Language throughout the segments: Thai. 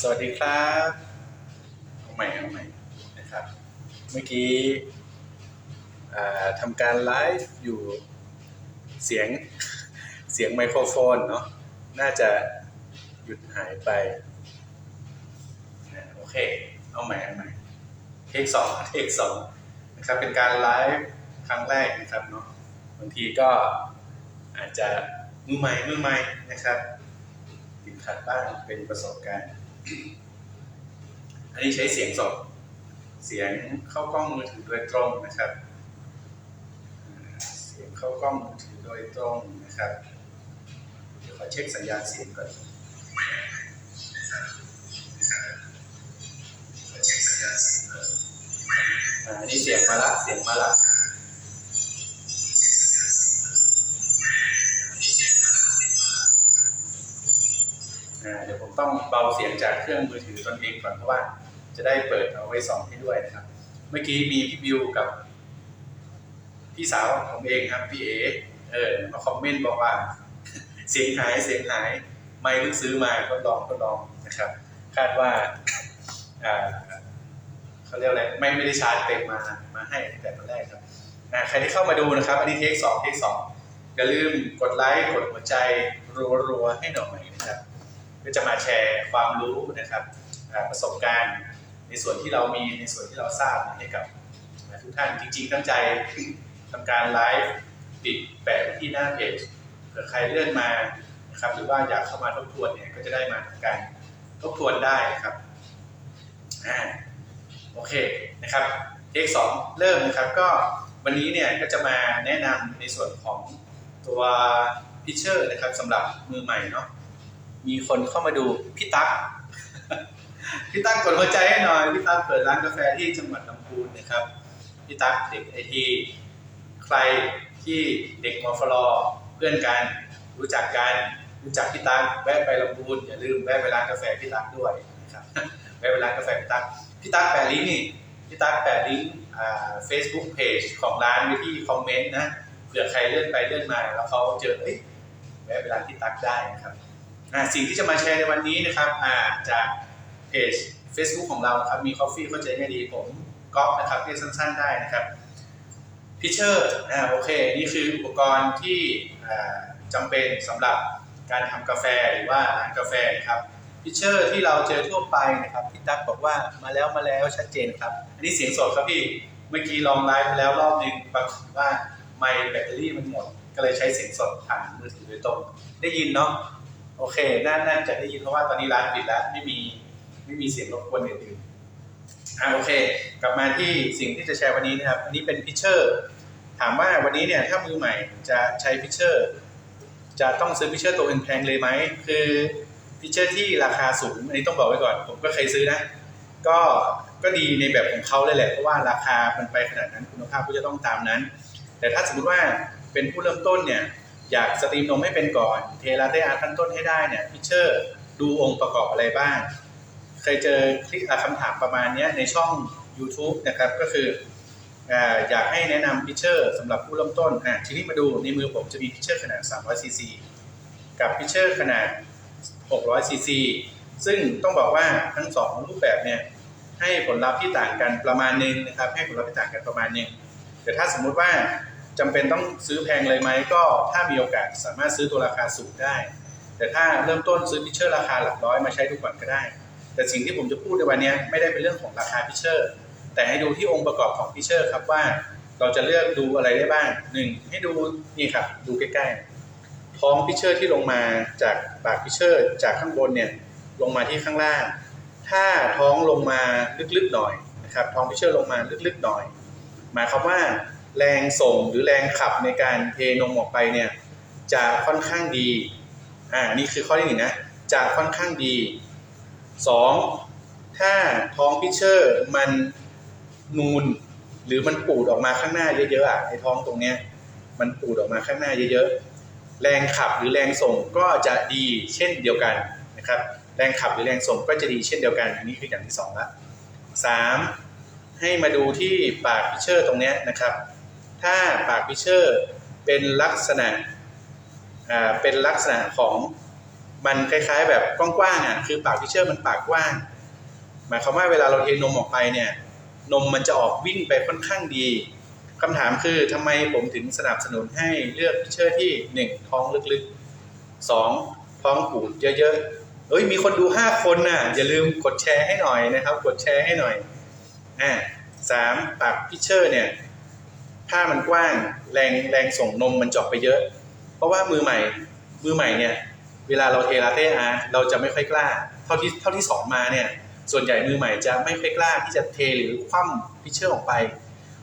สวัสดีครับเอาใหม่เอาใหม่นะครับ เมื่อกี้ทำการไลฟ์อยู่เสียงเสียงไมโครโฟนเนาะน่าจะหยุดหายไปนะโอเค เอาใหม่เอาใหม่เทคสองเทคสองนะครับเป็นการไลฟ์ครั้งแรกนะครับเนาะบางทีก็อาจจะมือใหม่มือใหม่นะครับติดขัดบ้างเป็นประสบการณ์ อันนี้ใช้เสียงสด เสียงเข้ากล้องมือถือโดยตรงนะครับ เสียงเข้ากล้องมือถือโดยตรงนะครับ เดี๋ยวขอเช็คสัญญาณเสียงก่อนขอเช็คสัญญาณเสียงก่อนอ่าอันนี้เสียงมาละ เสียงมาละ เดี๋ยวผมต้องเบาเสียงจากเครื่องมือถือตนเองก่อนเพราะว่าจะได้เปิดเอาไว้ส่องให้ด้วยนะครับ เมื่อกี้มีพี่บิวกับ พี่สาวผมเองครับพี่เอเออมาคอมเมนต์บอกว่า เสียงหายเสียงหาย ไม่เพิ่งซื้อมาทดลองทดลองนะครับ คาดว่าอ่าเขาเรียกอะไรไม่ไม่ได้ชาร์จเต็มมามาให้ตั้งแต่ตอนแรกครับใครที่เข้ามาดูนะครับ อันนี้เทคสองเทคสองอย่าลืมกดไลค์กดหัวใจรัวๆให้หน่อยนะครับ ก็จะมาแชร์ความรู้นะครับประสบการณ์ในส่วนที่เรามีในส่วนที่เราทราบให้กับทุกท่านจริงๆ ตั้งใจทำการไลฟ์ติดแปะไว้ที่หน้าเพจเผื่อใครเลื่อนมานะครับหรือว่าอยากเข้ามาทบทวนเนี่ยก็จะได้มาทำการทบทวนได้นะครับอ่าโอเคนะครับเทคสองเริ่มนะครับก็วันนี้เนี่ยก็จะมาแนะนำในส่วนของตัวพิเชอร์นะครับสำหรับมือใหม่เนาะ มีคนเข้ามาดูพี่ตั๊กพี่ตั๊กกดหัวใจให้หน่อยพี่ตั๊กเปิดร้านกาแฟที่จังหวัดลำพูนนะครับพี่ตั๊กเด็กไอทีใครที่เด็กมอฟลเพื่อนกัน รู้จักกันรู้จักพี่ตั๊กแวะไปลำพูนอย่าลืมแวะไปร้านกาแฟพี่ตั๊กด้วยนะครับแวะไปร้านกาแฟพี่ตั๊กพี่ตั๊กแปะลิงก์นี่พี่ตั๊กแปะลิงก์อ่า Facebook Page ของร้านไว้ที่คอมเมนต์นะเผื่อใครเลื่อนไปเลื่อนมาแล้วเขาเจอเอ้ยแวะไปร้านพี่ตั๊กได้นะครับ สิ่งที่จะมาแชร์ในวันนี้นะครับจากเพจ Facebook ของเรานะครับมี Coffee เข้าใจง่ายดีผมก๊อฟนะครับเรียกสั้น ๆ ได้นะครับพิเชอร์อ่าโอเค นี่คืออุปกรณ์ที่จำเป็นสำหรับการทำกาแฟหรือว่าร้านกาแฟนะครับพิเชอร์ที่เราเจอทั่วไปนะครับพี่ตั๊กบอกว่ามาแล้วมาแล้วชัดเจนครับ อันนี้เสียงสดครับพี่เมื่อกี้ลองไลฟ์แล้วรอบหนึงปรากฏว่าไมค์แบตเตอรี่มันหมด ก็เลยใช้เสียงสดผ่านมือถือโดยตรง ได้ยินเนาะ โอเคน่าน่าจะได้ยินเพราะว่าตอนนี้ร้านปิดแล้วไม่มีไม่มีเสียงรบกวนอื่นๆอ่าโอเค กลับมาที่สิ่งที่จะแชร์วันนี้นะครับ อันนี้เป็นพิเชอร์ถามว่าวันนี้เนี่ยถ้ามือใหม่จะใช้พิเชอร์จะต้องซื้อพิเชอร์ตัวแพงๆเลยไหม คือพิเชอร์ที่ราคาสูง อันนี้ต้องบอกไว้ก่อน ผมก็เคยซื้อนะ ก็ก็ดีในแบบของเขาเลยแหละ เพราะว่าราคามันไปขนาดนั้นคุณภาพก็จะต้องตามนั้น แต่ถ้าสมมติว่าเป็นผู้เริ่มต้นเนี่ย อยากสตรีมนมให้เป็นก่อน เทลาเต้อาร์ตขั้นต้นให้ได้เนี่ยพิเชอร์ดูองค์ประกอบอะไรบ้าง เคยเจอคลิกอะคำถามประมาณนี้ในช่อง YouTube นะครับก็คืออยากให้แนะนำพิเชอร์สำหรับผู้เริ่มต้นอะทีนี้มาดูในมือผมจะมีพิเชอร์ขนาด 300ซีซีกับพิเชอร์ขนาด 600ซีซีซึ่งต้องบอกว่าทั้งสองรูปแบบเนี่ยให้ผลลัพธ์ที่ต่างกันประมาณนึงนะครับให้ผลลัพธ์ที่ต่างกันประมาณนึงแต่ถ้าสมมุติว่า จำเป็นต้องซื้อแพงเลยไหมก็ถ้ามีโอกาสสามารถซื้อตัวราคาสูงได้ แต่ถ้าเริ่มต้นซื้อพิเชอร์ราคาหลักร้อยมาใช้ดูก่อนก็ได้ แต่สิ่งที่ผมจะพูดในวันนี้ไม่ได้เป็นเรื่องของราคาพิเชอร์แต่ให้ดูที่องค์ประกอบของพิเชอร์ครับว่าเราจะเลือกดูอะไรได้บ้างหนึ่งให้ดูนี่ครับดูใกล้ๆท้องพิเชอร์ที่ลงมาจากปากพิเชอร์จากข้างบนเนี่ยลงมาที่ข้างล่าง ถ้าท้องลงมาลึกๆหน่อยนะครับท้องพิเชอร์ลงมาลึกๆหน่อย หมายความว่า แรงส่งหรือแรงขับในการเทนมออกไปเนี่ยจะค่อนข้างดี อ่า นี่คือข้อที่หนึ่งนะ จะค่อนข้างดีสองถ้าท้องพิเชอร์มันนูน หรือมันปูดออกมาข้างหน้าเยอะๆอะไอ้ท้องตรงเนี้ยมันปูดออกมาข้างหน้าเยอะๆ แรงขับหรือแรงส่งก็จะดีเช่นเดียวกันนะครับ แรงขับหรือแรงส่งก็จะดีเช่นเดียวกัน อันนี้คืออย่างที่สองละสามให้มาดูที่ปากพิเชอร์ตรงเนี้ยนะครับ ถ้าปากพิเชอร์เป็นลักษณะอ่าเป็นลักษณะของมันคล้ายๆ แบบกว้างๆอะคือปากพิเชอร์มันปากกว้าง หมายความว่าเวลาเราเทนมออกไปเนี่ยนมมันจะออกวิ่งไปค่อนข้างดีคำถามคือทำไมผมถึงสนับสนุนให้เลือกพิเชอร์ที่หนึ่งท้องลึกๆสองท้องปูดเยอะๆเอ้ยมีคนดูห้าคนน่ะอย่าลืมกดแชร์ให้หน่อยนะครับ กดแชร์ให้หน่อยอ่าสามปากพิเชอร์เนี่ย ถ้ามันกว้าง แรงแรงส่งนมมันเจาะไปเยอะ เพราะว่ามือใหม่ มือใหม่เนี่ยเวลาเราเทลาเต้อาเราจะไม่ค่อยกล้า เท่าที่เท่าที่สอนมาเนี่ย ส่วนใหญ่มือใหม่จะไม่ค่อยกล้าที่จะเทหรือคว่ำพิเชอร์ออกไป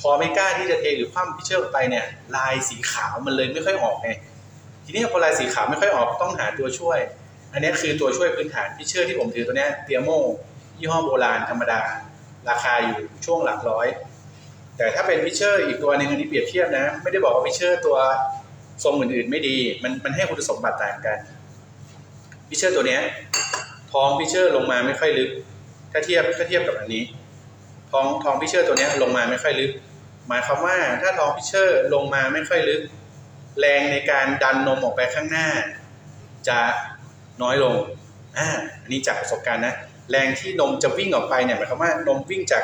พอไม่กล้าที่จะเทหรือคว่ำพิเชอร์ออกไปเนี่ย ลายสีขาวมันเลยไม่ค่อยออกไงทีนี้พอลายสีขาวไม่ค่อยออกต้องหาตัวช่วย อันนี้คือตัวช่วยพื้นฐานพิเชอร์ที่ผมถือตัวนี้เตียโมยี่ห้อโบราณธรรมดา ราคาอยู่ช่วงหลักร้อย แต่ถ้าเป็นพิเชอร์อีกตัวหนึ่งอันนี้เปรียบเทียบนะ ไม่ได้บอกว่าพิเชอร์ตัวทรงอื่นๆไม่ดี มันมันให้คุณสมบัติต่างกันพิเชอร์ตัวเนี้ยท้องพิเชอร์ลงมาไม่ค่อยลึก ถ้าเทียบถ้าเทียบกับอันนี้ท้องท้องพิเชอร์ตัวเนี้ยลงมาไม่ค่อยลึก หมายความว่าถ้าท้องพิเชอร์ลงมาไม่ค่อยลึก แรงในการดันนมออกไปข้างหน้า จะน้อยลงอ่าอันนี้จากประสบการณ์นะ แรงที่นมจะวิ่งออกไปเนี่ยหมายความว่านมวิ่งจาก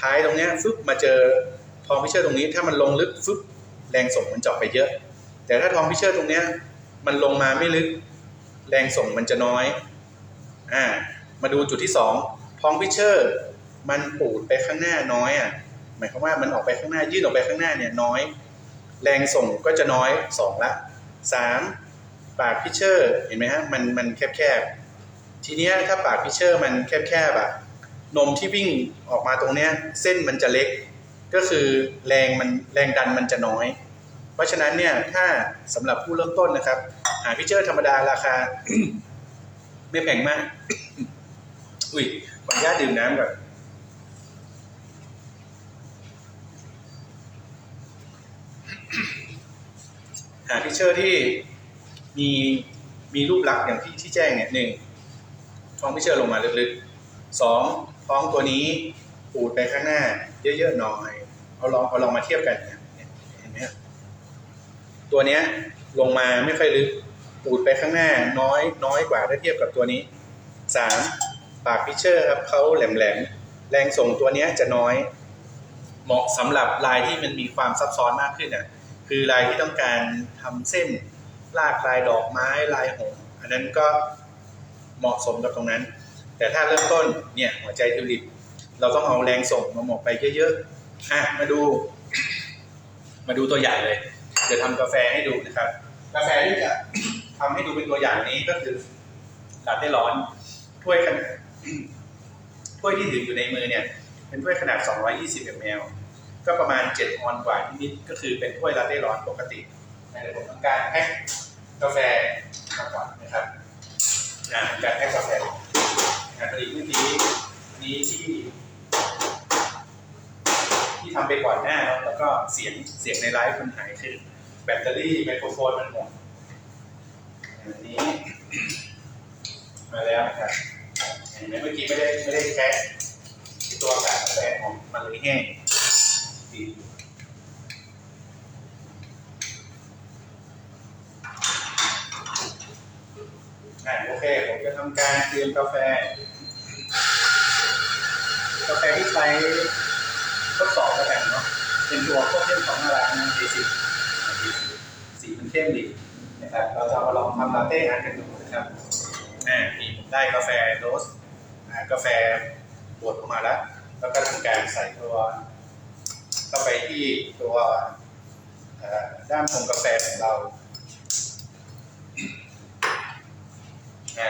ท้ายตรงเนี้ยฟึบมาเจอท้องพิเชอร์ตรงนี้ ถ้ามันลงลึกฟึบแรงส่งมันจะไปเยอะ แต่ถ้าท้องพิเชอร์ตรงเนี้ยมันลงมาไม่ลึก แรงส่งมันจะน้อยอ่ามาดูจุดที่สองท้องพิเชอร์มันปูดไปข้างหน้าน้อยอะหมายความว่ามันออกไปข้างหน้ายื่นออกไปข้างหน้าเนี่ยน้อย แรงส่งก็จะน้อยสองละสามปากพิเชอร์เห็นไหมฮะมันมันแคบๆทีนี้ถ้าปากพิเชอร์มันแคบๆอะ นมที่วิ่งออกมาตรงเนี้ยเส้นมันจะเล็ก ก็คือแรงมันแรงดันมันจะน้อย เพราะฉะนั้นเนี่ยถ้าสำหรับผู้เริ่มต้นนะครับ หาพิเชอร์ธรรมดาราคา ไม่แพงมาก อุ้ยขออนุญาตดื่มน้ำก่อนหาพิเชอร์ที่มีมีรูปลักษณ์อย่างที่ที่แจ้งเนี่ยหนึ่งท้องพิเชอร์ลงมาลึกๆสอง ท้องตัวนี้ปูดไปข้างหน้า เยอะๆหน่อยเอาลองเอาลองมาเทียบกันเนี่ยเห็นไหมครับตัวเนี้ยลงมาไม่ค่อยลึกปูดไปข้างหน้าน้อยน้อยกว่าถ้าเทียบกับตัวนี้สามปากพิเชอร์ครับเขาแหลมๆแรงส่งตัวเนี้ยจะน้อย เหมาะสำหรับลายที่มันมีความซับซ้อนมากขึ้นอะคือลายที่ต้องการทำเส้นลากลายดอกไม้ลายหงอันนั้นก็เหมาะสมกับตรงนั้น แต่ถ้าเริ่มต้นเนี่ยหัวใจทิวลิป เราต้องเอาแรงส่งมาหมกไปเยอะๆอะมาดู มาดูตัวอย่างเลยเดี๋ยวทำกาแฟให้ดูนะครับ กาแฟที่จะทำให้ดูเป็นตัวอย่างนี้ก็คือลาเต้ร้อนถ้วยขนาดถ้วยที่ถืออยู่ในมือเนี่ย เป็นถ้วยขนาด 220 ml ก็ประมาณ 7 ออนกว่านิดๆก็คือเป็นถ้วยลาเต้ร้อนปกติในระเดี๋ยวผมทำการแพ็คกาแฟมาก่อนนะครับนะทำการแพ็คกาแฟ งานผลิตวิธีนี้ที่ที่ทำไปก่อนหน้าแล้วแล้วก็เสียงเสียงในไลฟ์มันหายคือแบตเตอรี่ไมโครโฟนมันหมดอันนี้ มาแล้วนะครับเห็นไหมเมื่อกี้ไม่ได้ไม่ได้แค่ตัวกาแฟของมันเลยแห้งดีโอเค ผมจะทำการเตรียมกาแฟ กาแฟที่ใช้ทดสอบกาแฟเนาะเป็นตัวพวกเข้มของร้านนะดีสิสีมันเข้มดีนะครับเราจะมาลองทำลาเต้อาร์ตกันดูนะครับอ่านี่ผมได้กาแฟโรสอ่ากาแฟบดออกมาแล้ว แล้วก็ทำการใส่ตัวเข้าไปที่ตัวด้ามชงกาแฟของเรา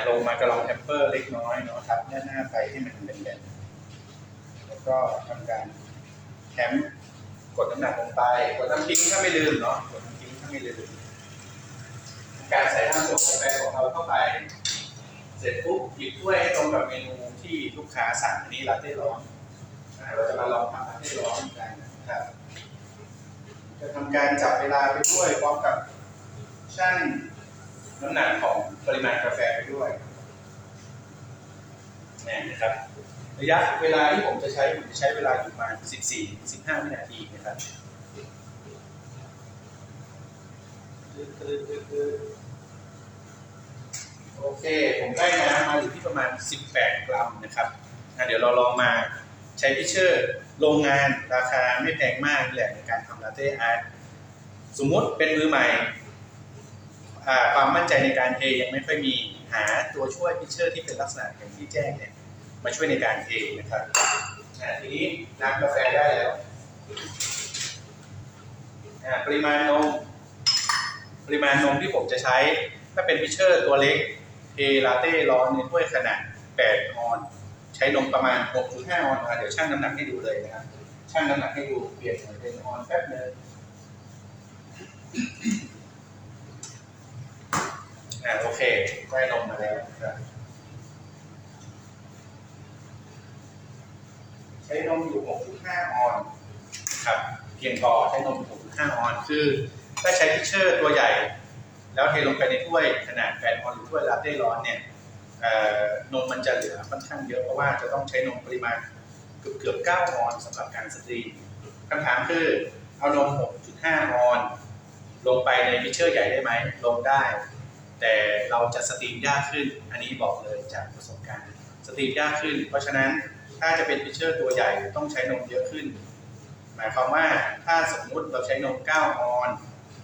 ลงมากระลองแทมเปอร์เล็กน้อยเนาะครับด้าหน้าไปให้มันเป็นแบนๆ ก็ทำการแคมป์กดน้ำหนักลงไปกดน้ำทิ้งถ้าไม่ลืมเนาะกดน้ำทิ้งถ้าไม่ลืมการใส่น้ำชงกาแฟของเราเข้าไป เสร็จปุ๊บหยิบถ้วยให้ตรงกับเมนูที่ลูกค้าสั่งอันนี้ลาเต้ร้อนเราจะมาลองทำลาเต้ร้อนกันนะครับ จะทำการจับเวลาไปด้วยพร้อมกับชั่งน้ำหนักของปริมาณกาแฟไปด้วยนี่นะครับ ระยะเวลาที่ผมจะใช้ผมจะใช้เวลาอยู่ประมาณ 14-15 วินาทีนะครับโอเค ผมได้น้ำมาอยู่ที่ประมาณ 18 กรัมนะครับอะเดี๋ยวเราลองมาใช้พิเชอร์โรงงานราคาไม่แพงมากนี่แหละในการทำลาเต้อาร์ตสมมุติเป็นมือใหม่ความมั่นใจในการเทยังไม่ค่อยมีหาตัวช่วยพิเชอร์ที่เป็นลักษณะอย่างที่แจ้งเนี่ย มาช่วยในการเทนะครับทีนี้น้ำกาแฟได้แล้วปริมาณนมปริมาณนมที่ผมจะใช้ ถ้าเป็นพิเชอร์ตัวเล็กเทลาเต้ร้อนในถ้วยขนาด 8 ออน ใช้นมประมาณ 6.5 ออนค่ะเดี๋ยวชั่งน้ำหนักให้ดูเลยนะครับชั่งน้ำหนักให้ดูเปลี่ยนหน่อยเป็นออนแป๊บนึงอ่าโอเคได้นมมาแล้วนะครับ ช้นมอยู่ 6.5 ออนครับเพียงพอใช้นม 6.5 ออนคือถ้าใช้พิเชอร์ตัวใหญ่ แล้วเทลงไปในถ้วยขนาดแปดออนหรือถ้วยลาเต้ร้อนเนี่ยนมมันจะเหลือค่อนข้างเยอะเพราะว่าจะต้องใช้นมปริมาณเกือบเกือบ9ออนสำหรับการสตรีมคำถามคือเอานม 6.5 ออน ลงไปในพิเชอร์ใหญ่ได้ไหมลงได้ แต่เราจะสตรีมยากขึ้น อันนี้บอกเลยจากประสบการณ์สตรีมยากขึ้น เพราะฉะนั้น ถ้าจะเป็นพิเชอร์ตัวใหญ่ต้องใช้นมเยอะขึ้น หมายความว่าถ้าสมมุติเราใช้นม 9 ออน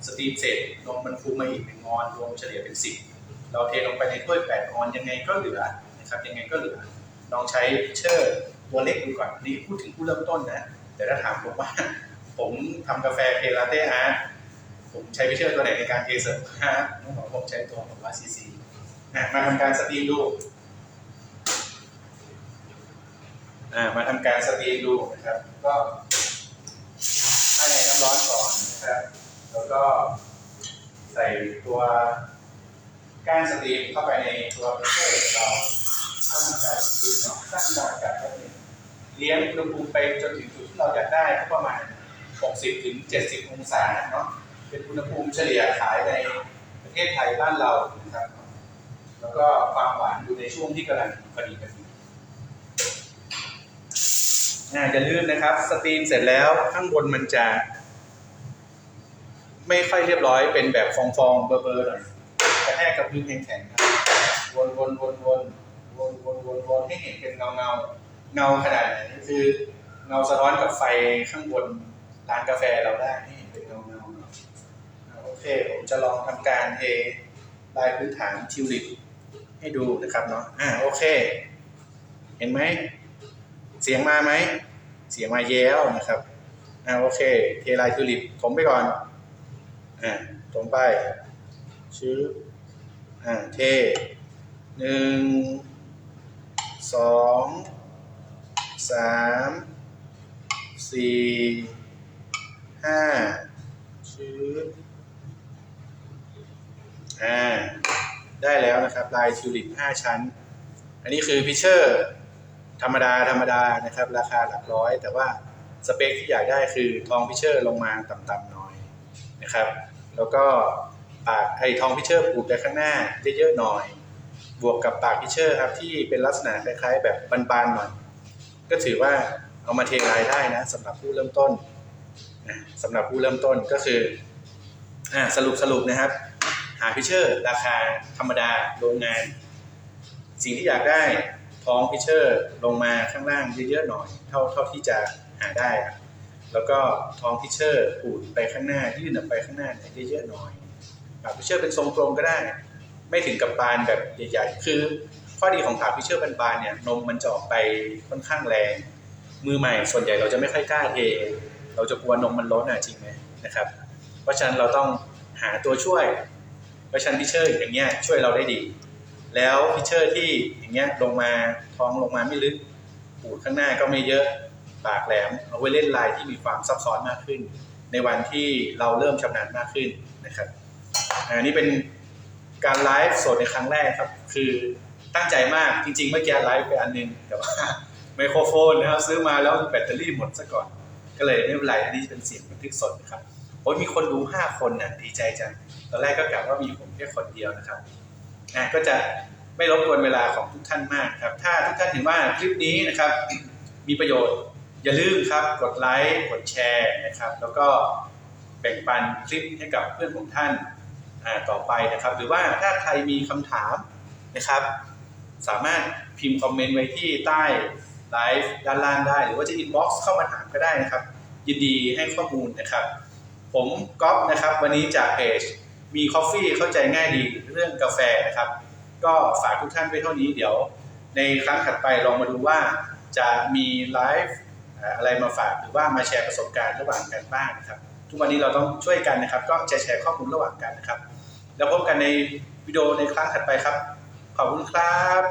สตรีมเสร็จนมมันฟูมาอีกหนึ่งออนรวมเฉลี่ยเป็น 10 เราเทลงไปในถ้วย 8 ออนยังไงก็เหลือนะครับยังไงก็เหลือลองใช้พิเชอร์ตัวเล็กดูก่อนนี่พูดถึงผู้เริ่มต้นนะ แต่ถ้าถามผมว่า ผมทำกาแฟเพลาเต้อาร์ตผมใช้พิเชอร์ตัวไหนในการเทเสิร์ฟฮะต้องบอกผมใช้ตัวของวาซีซีมาทำการสตรีมดู อ่ามาทำการสตรีมดูนะครับ ก็ให้น้ำร้อนก่อนนะครับ แล้วก็ใส่ตัวก้านสตรีมเข้าไปในตัวเพิเชอร์เราทำการสตรีมเนาะตั้งหลักจากนั้นเนี่ยเลี้ยงอุณหภูมิไปจนถึงจุดที่เราอยากได้ก็ประมาณ 60ถึง70 องศาเนาะเป็นอุณหภูมิเฉลี่ยขายในประเทศไทยบ้านเรานะครับ แล้วก็ความหวานอยู่ในช่วงที่กำลังพอดีกัน อย่าลืมนะครับ สตรีมเสร็จแล้วข้างบนมันจะ ไม่ค่อยเรียบร้อยเป็นแบบฟองๆเบอร์ๆหน่อยกระแทกกับพื้นแข็งๆครับวนๆวนๆวนๆวนๆวนๆวนวนให้เห็นเป็นเงาเงาเงาขนาดไหนคือเงาสะท้อนกับไฟข้างบนร้านกาแฟเราได้ให้เห็นเป็นเงาเงาๆเนาะอ่าโอเคผมจะลองทำการเทลายพื้นฐานทิวลิปให้ดูนะครับเนาะอ่าโอเค เห็นไหม เสียงมาไหม เสียงมาแย้วนะครับอ่าโอเค เทลายทิวลิปผมไปก่อนอ่าตรงไป ชื้ออ่าเทหนึ่งสองสามสี่ห้าชื้ออ่าได้แล้วนะครับ ลายทิวลิปห้าชั้น อันนี้คือพิเชอร์ ธรรมดาธรรมดานะครับ ราคาหลักร้อย แต่ว่าสเปคที่อยากได้คือทองพิเชอร์ลงมาต่ำๆหน่อยนะครับ แล้วก็ปากไอ้ทองพิเชอร์ปูดไปข้างหน้าเยอะๆหน่อย บวกกับปากพิเชอร์ครับที่เป็นลักษณะคล้าย ๆ แบบบานๆหน่อย ก็ถือว่าเอามาเทลายได้นะสำหรับผู้เริ่มต้นนะสำหรับผู้เริ่มต้นก็คืออ่าสรุปสรุปนะครับ หาพิเชอร์ ราคาธรรมดาโรงงาน สิ่งที่อยากได้ ท้องพิเชอร์ลงมาข้างล่างเยอะๆหน่อย เท่าเท่าที่จะหาได้อะแล้วก็ท้องพิเชอร์ปูดไปข้างหน้ายื่นออกไปข้างหน้าเนี่ยเยอะๆหน่อยปากพิเชอร์เป็นทรงกลมก็ได้ ไม่ถึงกับบานแบบใหญ่ๆ คือข้อดีของปากพิเชอร์บานๆเนี่ยนมมันจะออกไปค่อนข้างแรง มือใหม่ส่วนใหญ่เราจะไม่ค่อยกล้าเท เราจะกลัวนมมันล้นอะจริงไหมนะครับ เพราะฉะนั้นเราต้องหาตัวช่วยเพราะฉะนั้นพิเชอร์อย่างเงี้ยช่วยเราได้ดี แล้วพิเชอร์ที่อย่างเงี้ยลงมาท้องลงมาไม่ลึกปูดข้างหน้าก็ไม่เยอะปากแหลม เอาไว้เล่นลายที่มีความซับซ้อนมากขึ้น ในวันที่เราเริ่มชำนาญมากขึ้นนะครับอันนี้เป็นการไลฟ์สดในครั้งแรกครับ คือตั้งใจมากจริงๆเมื่อกี้ไลฟ์ไปอันนึงแต่ว่าไมโครโฟนนะครับซื้อมาแล้วแบตเตอรี่หมดซะก่อน ก็เลยไม่เป็นไรอันนี้เป็นเสียงบันทึกสดนะครับโอ้ยมีคนดูห้าคนน่ะดีใจจังตอนแรกก็กะว่ามีผมแค่คนเดียวนะครับ อะก็จะไม่รบกวนเวลาของทุกท่านมากครับ ถ้าทุกท่านเห็นว่าคลิปนี้นะครับ มีประโยชน์อย่าลืมครับกดไลค์กดแชร์นะครับ แล้วก็แบ่งปันคลิปให้กับเพื่อนของท่านต่อไปนะครับ หรือว่าถ้าใครมีคำถามนะครับ สามารถพิมพ์คอมเมนต์ไว้ที่ใต้ไลฟ์ด้านล่างได้ หรือว่าจะอินบ็อกซ์เข้ามาถามก็ได้นะครับ ยินดีให้ข้อมูลนะครับ ผมก๊อฟนะครับ วันนี้จากเพจ มีคอฟฟี่เข้าใจง่ายดีเรื่องกาแฟนะครับ ก็ฝากทุกท่านไว้เท่านี้เดี๋ยว ในครั้งถัดไปลองมาดูว่าจะมีไลฟ์เอ่ออะไรมาฝากหรือว่ามาแชร์ประสบการณ์ระหว่างกันบ้างนะครับ ทุกวันนี้เราต้องช่วยกันนะครับ ก็จะแชร์ข้อมูลระหว่างกันนะครับ แล้วพบกันในวิดีโอในครั้งถัดไปครับ ขอบคุณครับ